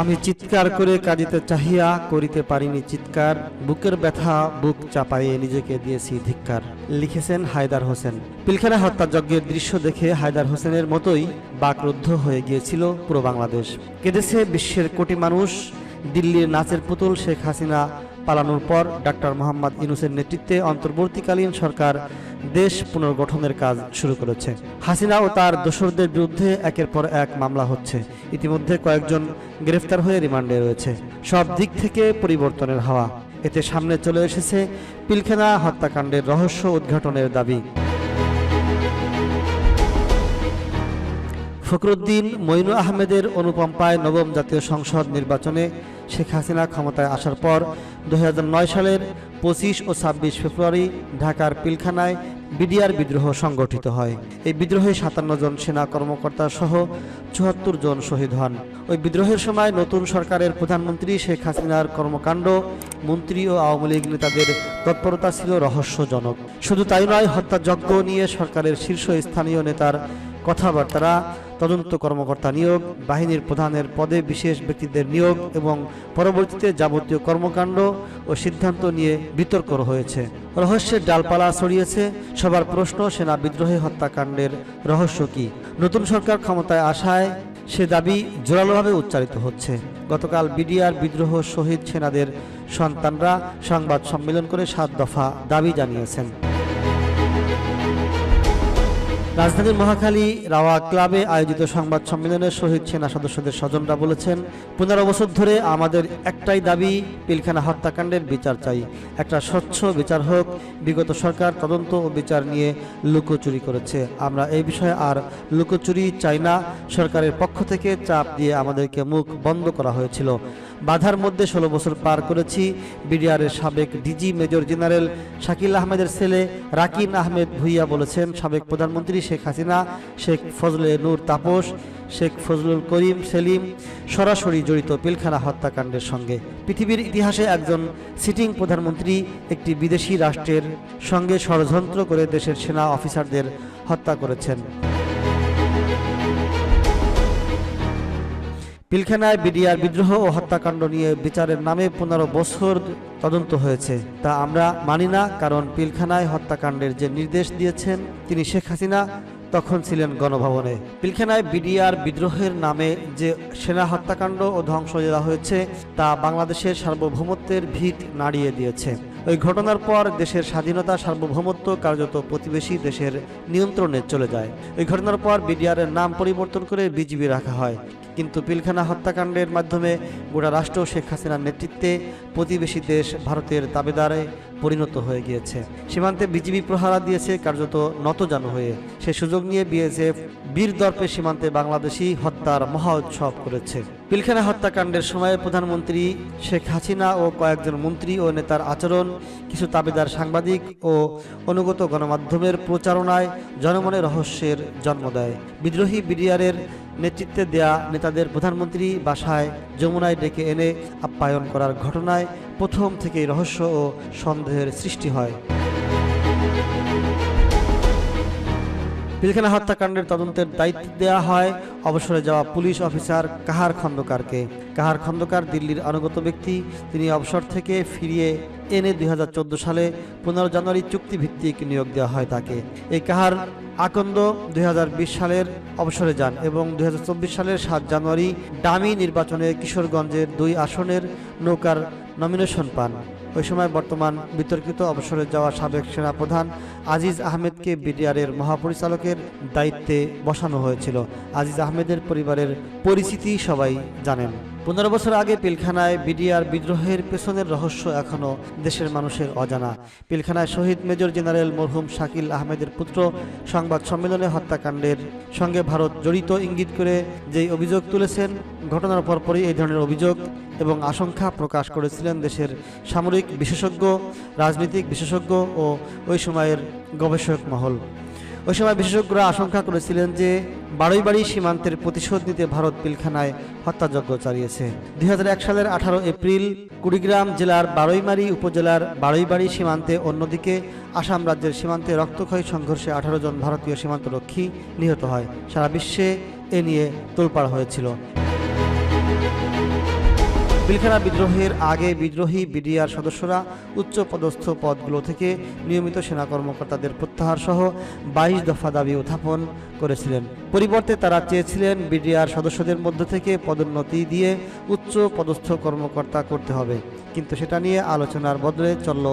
আমি চিৎকার করে কাঁদিতে চাহিয়া করিতে পারিনি চিৎকার। বুকের ব্যথা, বুক চাপাইয়ে নিজেকে দিয়েছি ধিক্কার। লিখেছেন হায়দার হোসেন। পিলখানা হত্যাযজ্ঞের দৃশ্য দেখে হায়দার হোসেনের মতোই বাকরুদ্ধ হয়ে গিয়েছিল পুরো বাংলাদেশ। কেঁদেছে বিশ্বের কোটি মানুষ। দিল্লির নাচের পুতুল শেখ হাসিনা পালানোর পর ডাক্তার মোহাম্মদ ইউনুসের নেতৃত্বে অন্তর্বর্তীকালীন সরকার দেশ পুনর্গঠনের কাজ শুরু করেছে। হাসিনা ও তার দোসরদের বিরুদ্ধে একের পর এক মামলা হচ্ছে। ইতিমধ্যে কয়েকজন গ্রেফতার হয়ে রিমান্ডে রয়েছে। সব দিক থেকে পরিবর্তনের হাওয়া। এতে সামনে চলে এসেছে পিলখানা হত্যাকাণ্ডের রহস্য উদ্ঘাটনের দাবি। ফখরুদ্দিন মইনু আহমেদের অনুকম্পায় নবম জাতীয় সংসদ নির্বাচনে শেখ হাসিনা ক্ষমতায় আসার পর দুহাজার নয় সালের পঁচিশ ও ছাব্বিশ ফেব্রুয়ারি ঢাকার পিলখানায় বিডিআর বিদ্রোহ সংগঠিত হয়। এই বিদ্রোহে সাতান্ন জন সেনা কর্মকর্তা সহ চুয়াত্তর জন শহীদ হন। ওই বিদ্রোহের সময় নতুন সরকারের প্রধানমন্ত্রী শেখ হাসিনার কর্মকাণ্ড, মন্ত্রী ও আওয়ামী লীগ নেতাদের তৎপরতা ছিল রহস্যজনক। শুধু তাই নয়, হত্যাযজ্ঞ নিয়ে সরকারের শীর্ষস্থানীয় নেতার কথাবার্তারা তদন্ত কর্মকর্তা নিয়োগ, বাহিনীর প্রধানের পদে বিশেষ ব্যক্তিদের নিয়োগ এবং পরবর্তীতে যাবতীয় কর্মকাণ্ড ও সিদ্ধান্ত নিয়ে বিতর্ক হয়েছে রহস্যের ডালপালা ছড়িয়েছে, সবার প্রশ্ন সেনা বিদ্রোহী হত্যাকাণ্ডের রহস্য কি? নতুন সরকার ক্ষমতায় আসায় সে দাবি জোরালোভাবে উচ্চারিত হচ্ছে। গতকাল বিডিআর বিদ্রোহ শহীদ সেনাদের সন্তানরা সংবাদ সম্মেলন করে সাত দফা দাবি জানিয়েছেন। রাজধানীর মহাখালী রাওয়া ক্লাবে আয়োজিত সংবাদ সম্মেলনে শহীদ সেনা সদস্যদের স্বজনরা বলেছেন, পনেরো বছর ধরে আমাদের একটাই দাবি, পিলখানা হত্যাকাণ্ডের বিচার চাই। একটা স্বচ্ছ বিচার হোক, বিগত সরকার তদন্ত ও বিচার নিয়ে লুকোচুরি করেছে। আমরা এই বিষয়ে আর লুকোচুরি চাই না। সরকারের পক্ষ থেকে চাপ দিয়ে আমাদেরকে মুখ বন্ধ করা হয়েছিল। বাধার মধ্যে ষোলো বছর পার করেছি। বিডিআরের সাবেক ডিজি মেজর জেনারেল শাকিল আহমেদের ছেলে রাকিন আহমেদ ভুইয়া বলেছেন, সাবেক প্রধানমন্ত্রী শেখ হাসিনা, শেখ ফজলে নূর তাপস, শেখ ফজলুল করিম সেলিম, সরাসরি জড়িত পিলখানা হত্যাকাণ্ডের সঙ্গে। পৃথিবীর ইতিহাসে একজন সিটিং প্রধানমন্ত্রী একটি বিদেশি রাষ্ট্রের সঙ্গে ষড়যন্ত্র করে দেশের সেনা অফিসারদের হত্যা করেছেন। পিলখানায় বিডিআর বিদ্রোহ ও হত্যাকাণ্ড নিয়ে বিচারের নামে পনেরো বছর তদন্ত হয়েছে। তা আমরা মানি না, কারণ পিলখানায় হত্যাকাণ্ডের যে নির্দেশ দিয়েছেন তিনি শেখ হাসিনা, তখন ছিলেন গণভবনে। পিলখানায় বিডিআর বিদ্রোহের নামে যে সেনা হত্যাকাণ্ড ও ধ্বংস দেওয়া হয়েছে, তা বাংলাদেশের সার্বভৌমত্বের ভিত নাড়িয়ে দিয়েছে। ওই ঘটনার পর দেশের স্বাধীনতা সার্বভৌমত্ব কার্যত প্রতিবেশী দেশের নিয়ন্ত্রণে চলে যায়। ওই ঘটনার পর বিডিআরের নাম পরিবর্তন করে বিজিবি রাখা হয়। কিন্তু পিলখানা হত্যাকাণ্ডের মাধ্যমে গোটা রাষ্ট্র শেখ হাসিনার নেতৃত্বে প্রতিবেশী দেশ ভারতের দাবেদারে পরিণত হয়ে গিয়েছে। সীমান্তে বিজিবি প্রহারা দিয়েছে, কার্যত নতজানু হয়ে। সে সুযোগ নিয়ে বিএসএফ বীর দর্পে সীমান্তে বাংলাদেশি হত্যার মহা উৎসব করেছে। পিলখানা হত্যাকাণ্ডের সময় প্রধানমন্ত্রী শেখ হাসিনা ও কয়েকজন মন্ত্রী ও নেতার আচরণ, কিছু তাবেদার সাংবাদিক ও অনুগত গণমাধ্যমের প্রচারণায় জনমনে রহস্যের জন্ম দেয়। বিদ্রোহী বিডিআরের নেতৃত্বে দেয়া নেতাদের প্রধানমন্ত্রী বাসায় যমুনায় ডেকে এনে আপ্যায়ন করার ঘটনায় প্রথম থেকেই রহস্য ও সন্দেহের সৃষ্টি হয়। পিলখানা হত্যাকাণ্ডের তদন্তের দায়িত্ব দেওয়া হয়। অবসরে যাওয়া পুলিশ অফিসার কাহার খন্দকারকে। কাহার খন্দকার দিল্লির অনুগত ব্যক্তি। তিনি অবসর থেকে ফিরিয়ে এনে দুই হাজার চোদ্দ সালে পনেরো জানুয়ারি চুক্তিভিত্তিক নিয়োগ দেওয়া হয় তাকে। এই কাহার আকন্দ দুই হাজার বিশ সালের অবসরে যান এবং দু হাজার চব্বিশ সালের সাত জানুয়ারি ডামি নির্বাচনে কিশোরগঞ্জের দুই আসনের নৌকার নমিনেশন পান। ওই সময় বর্তমান বিতর্কিত অবসরে যাওয়া সাবেক সেনাপ্রধান আজিজ আহমেদকে বিডিআরের মহাপরিচালকের দায়িত্বে বসানো হয়েছিল। আজিজ আহমেদের পরিবারের পরিচিতি সবাই জানেন। পনেরো বছর আগে পিলখানায় বিডিআর বিদ্রোহের পেছনের রহস্য এখনও দেশের মানুষের অজানা। পিলখানায় শহীদ মেজর জেনারেল মরহুম শাকিল আহমেদের পুত্র সংবাদ সম্মেলনে হত্যাকাণ্ডের সঙ্গে ভারত জড়িত ইঙ্গিত করে যেই অভিযোগ তুলেছেন ঘটনার পরপরই এই ধরনের অভিযোগ এবং আশঙ্কা প্রকাশ করেছিলেন দেশের সামরিক বিশেষজ্ঞ, রাজনৈতিক বিশেষজ্ঞ ও ওই সময়ের গবেষক মহল। ওই সময় বিশেষজ্ঞরা আশঙ্কা করেছিলেন যে বারুইবাড়ি সীমান্তের প্রতিশোধ নিতে ভারত পিলখানায় হত্যাযজ্ঞ চালিয়েছে। দুই হাজার এক সালের আঠারো এপ্রিল কুড়িগ্রাম জেলার বারুইমারি উপজেলার বারুইবাড়ি সীমান্তে অন্যদিকে আসাম রাজ্যের সীমান্তে রক্তক্ষয়ী সংঘর্ষে আঠারো জন ভারতীয় সীমান্তরক্ষী নিহত হয়। সারা বিশ্বে এ নিয়ে তোলপাড় হয়েছিল। পিলখানা বিদ্রোহের আগে বিদ্রোহী বিডিআর সদস্যরা উচ্চ পদস্থ পদগুলো থেকে নিয়মিত সেনা কর্মকর্তাদের প্রত্যাহার সহ বাইশ দফা দাবি উত্থাপন করেছিলেন। পরিবর্তে তারা চেয়েছিলেন বিডিআর সদস্যদের মধ্য থেকে পদোন্নতি দিয়ে উচ্চ পদস্থ কর্মকর্তা করতে হবে। কিন্তু সেটা নিয়ে আলোচনার বদলে চলল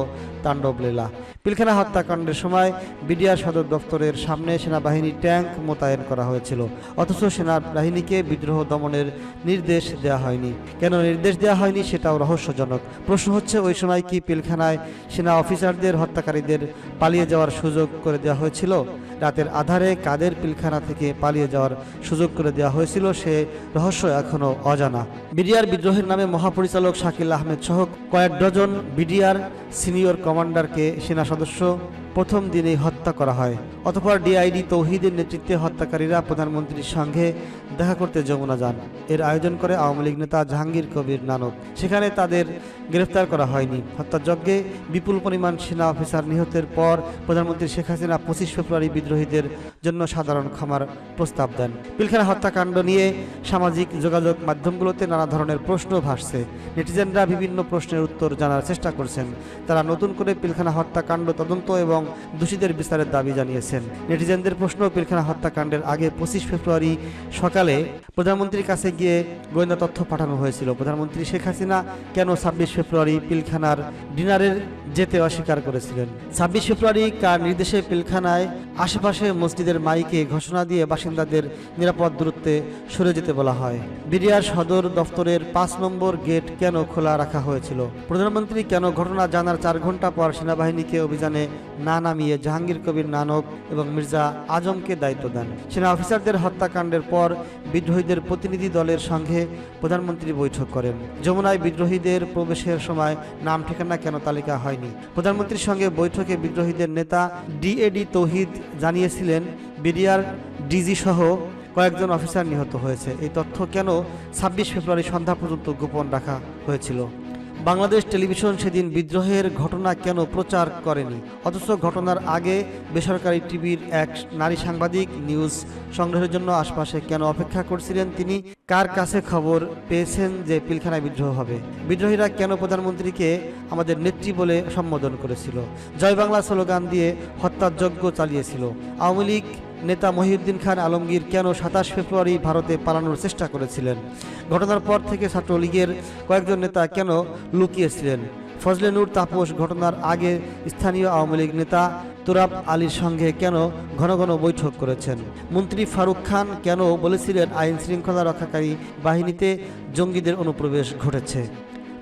তাণ্ডব লীলা। পিলখানা হত্যাকাণ্ডের সময় বিডিআর সদর দপ্তরের সামনে সেনাবাহিনী ট্যাঙ্ক মোতায়েন করা হয়েছিল। অথচ সেনাবাহিনীকে বিদ্রোহ দমনের নির্দেশ দেওয়া হয়নি। কেন নির্দেশ দেওয়া হয়নি সেটাও রহস্যজনক। প্রশ্ন হচ্ছে, ওই সময় কি পিলখানায় সেনা অফিসারদের, হত্যাকারীদের পালিয়ে যাওয়ার সুযোগ করে দেওয়া হয়েছিল? রাতের আধারে কাদের পিলখানা থেকে পালিয়ে যাওয়ার সুযোগ করে দেওয়া হয়েছিল সে রহস্য এখনও অজানা। বিডিআর বিদ্রোহের নামে মহাপরিচালক শাকিল আহমেদ সহ কয়েক ডজন বিডিআর সিনিয়র কমান্ডারকে সেনা সদস্য প্রথম দিনেই হত্যা করা হয়। অতঃপর ডিআইডি তৌহিদের নেতৃত্বে হত্যাকারীরা প্রধানমন্ত্রীর সঙ্গে দেখা করতে যমুনা যান। এর আয়োজন করে আওয়ামী লীগ নেতা জাহাঙ্গীর কবির নানক। সেখানে তাদের গ্রেফতার করা হয়নি। হত্যাযজ্ঞে বিপুল পরিমাণ সেনা অফিসার নিহতের পর প্রধানমন্ত্রী শেখ হাসিনা পঁচিশ ফেব্রুয়ারি বিদ্রোহীদের জন্য সাধারণ ক্ষমার প্রস্তাব দেন। পিলখানা হত্যাকাণ্ড নিয়ে সামাজিক যোগাযোগ মাধ্যমগুলোতে নানা ধরনের প্রশ্ন ভাসছে। নেটিজেনরা বিভিন্ন প্রশ্নের উত্তর জানার চেষ্টা করছেন। তারা নতুন করে পিলখানা হত্যাকাণ্ড তদন্ত এবং দোষীদের বিচারের দাবি জানিয়েছেন। নেটিজেনদের প্রশ্ন পিলখানা হত্যাকাণ্ডের আগে পঁচিশ ফেব্রুয়ারি সকালে প্রধানমন্ত্রীর কাছে গিয়ে গোয়েন্দা তথ্য পাঠানো হয়েছিল। প্রধানমন্ত্রী শেখ হাসিনা কেন ছাব্বিশ ফেব্রুয়ারি পিলখানার ডিনারের যেতে অস্বীকার করেছিলেন? ছাব্বিশ ফেব্রুয়ারি কার নির্দেশে পিলখানায় আশেপাশে মসজিদের মাইকে ঘোষণা দিয়ে বাসিন্দাদের নিরাপদ দূরত্বে সরে যেতে বলা হয়। বিডিআর সদর দফতরের পাঁচ নম্বর গেট কেন খোলা রাখা হয়েছিল? প্রধানমন্ত্রী কেন ঘটনা জানার চার ঘণ্টা পর সেনাবাহিনীকে অভিযানে না নামিয়ে জাহাঙ্গীর কবির নানক এবং মির্জা আজমকে দায়িত্ব দেন? সেনা অফিসারদের হত্যাকাণ্ডের পর বিদ্রোহীদের প্রতিনিধি দলের সঙ্গে প্রধানমন্ত্রী বৈঠক করেন। যমুনায় বিদ্রোহীদের প্রবেশের সময় নাম, ঠিকানা কেন তালিকা হয়নি? প্রধানমন্ত্রীর সঙ্গে বৈঠকে বিদ্রোহীদের নেতা ডিএডি তৌহিদ জানিয়েছিলেন, বিডিআর ডিজি সহ কয়েকজন অফিসার নিহত হয়েছে। এই তথ্য কেন ছাব্বিশ ফেব্রুয়ারি সন্ধ্যা পর্যন্ত গোপন রাখা হয়েছিল? বাংলাদেশ টেলিভিশন সেদিন বিদ্রোহের ঘটনা কেন প্রচার করেনি? অথচ ঘটনার আগে বেসরকারি টিভির এক নারী সাংবাদিক নিউজ সংগ্রহের জন্য আশপাশে কেন অপেক্ষা করছিলেন তিনি? কার কাছে খবর পেয়েছেন যে পিলখানায় বিদ্রোহ হবে? বিদ্রোহীরা কেন প্রধানমন্ত্রীকে আমাদের নেত্রী বলে সম্বোধন করেছিল? জয় বাংলা স্লোগান দিয়ে হত্যাযজ্ঞ চালিয়েছিল। আওয়ামী লীগ নেতা মহিউদ্দিন খান আলমগীর কেন সাতাশ ফেব্রুয়ারি ভারতে পালানোর চেষ্টা করেছিলেন? ঘটনার পর থেকে ছাত্রলীগের কয়েকজন নেতা কেন লুকিয়েছিলেন? ফজলে নূর তাপস ঘটনার আগে স্থানীয় আওয়ামী লীগ নেতা তুরাব আলীর সঙ্গে কেন ঘন ঘন বৈঠক করেছেন? মন্ত্রী ফারুক খান কেন বলেছিলেন আইন শৃঙ্খলা রক্ষাকারী বাহিনীতে জঙ্গিদের অনুপ্রবেশ ঘটেছে?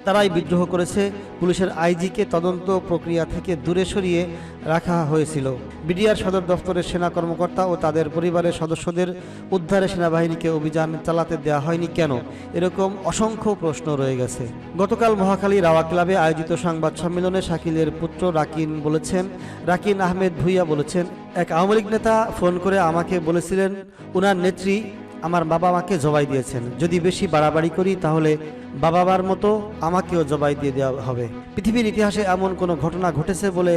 তারাই বিদ্রোহ করেছে। পুলিশের আইজিকে তদন্ত প্রক্রিয়া থেকে দূরে সরিয়ে রাখা হয়েছিল। বিডিআর সদর দফতরের সেনা কর্মকর্তা ও তাদের পরিবারের সদস্যদের উদ্ধারে সেনাবাহিনীকে অভিযান চালাতে দেওয়া হয়নি কেন? এরকম অসংখ্য প্রশ্ন রয়ে গেছে। গতকাল মহাখালী রাওয়া ক্লাবে আয়োজিত সংবাদ সম্মেলনে শাকিলের পুত্র রাকিন বলেছেন, রাকিন আহমেদ ভুইয়া বলেছেন, এক আওয়ামী নেতা ফোন করে আমাকে বলেছিলেন, উনার নেত্রী আমার বাবা মাকে জবাই দিয়েছেন। যদি বেশি বাড়াবাড়ি করি, তাহলে বাবা মার মতো আমাকেও জবাই দিয়ে দেওয়া হবে। পৃথিবীর ইতিহাসে এমন কোনো ঘটনা ঘটেছে বলে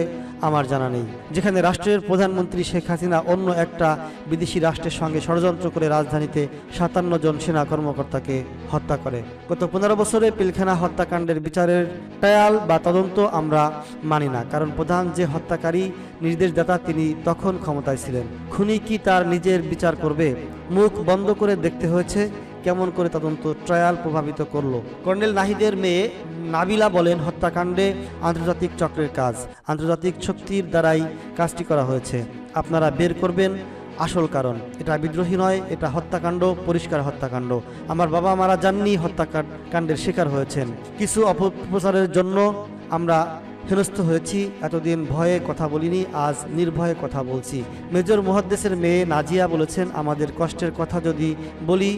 আমার জানা নেই। যেখানে রাষ্ট্রের প্রধানমন্ত্রী শেখ হাসিনা অন্য একটা বিদেশি রাষ্ট্রের সঙ্গে ষড়যন্ত্র করে রাজধানীতে সাতান্ন জন সেনা কর্মকর্তাকে হত্যা করে। গত পনেরো বছরে পিলখানা হত্যাকাণ্ডের বিচারের ট্রায়াল বা তদন্ত আমরা মানি না, কারণ প্রধান যে হত্যাকারী নির্দেশদাতা তিনি তখন ক্ষমতায় ছিলেন। খুনি কি তার নিজের বিচার করবে? মুখ বন্ধ করে দেখতে হয়েছে কেমন করে তদন্ত ট্রায়াল প্রভাবিত করল। কর্নেল নাহিদের মেয়ে নাবিলা বলেন, হত্যাকাণ্ডে আন্তর্জাতিক চক্রের কাজ। আন্তর্জাতিক শক্তির দ্বারাই কাজটি করা হয়েছে। আপনারা বের করবেন আসল কারণ। এটা বিদ্রোহী নয়, এটা হত্যাকাণ্ড, পরিষ্কার হত্যাকাণ্ড। আমার বাবা মারা যাননি, হত্যাকাণ্ডের শিকার হয়েছেন। কিছু অপপ্রচারের জন্য আমরা হেনস্থ হয়েছি, এতদিন ভয়ে কথা বলিনি, আজ নির্ভয়ে কথা বলছি। মেজর মুহাদ্দেসের মেয়ে নাজিয়া বলেছেন, আমাদের কষ্টের কথা যদি বলি,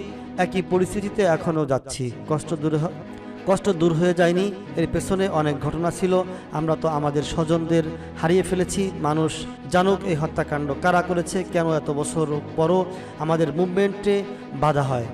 একই পরিস্থিতিতে এখনও যাচ্ছি। কষ্ট দূর কষ্ট দূর হয়ে যায়নি, এর পেছনে অনেক ঘটনা ছিল। আমরা তো আমাদের স্বজনদের হারিয়ে ফেলেছি। মানুষ জানুক এই হত্যাকাণ্ড কারা করেছে, কেন এত বছর পরও আমাদের মুভমেন্টে বাধা হয়।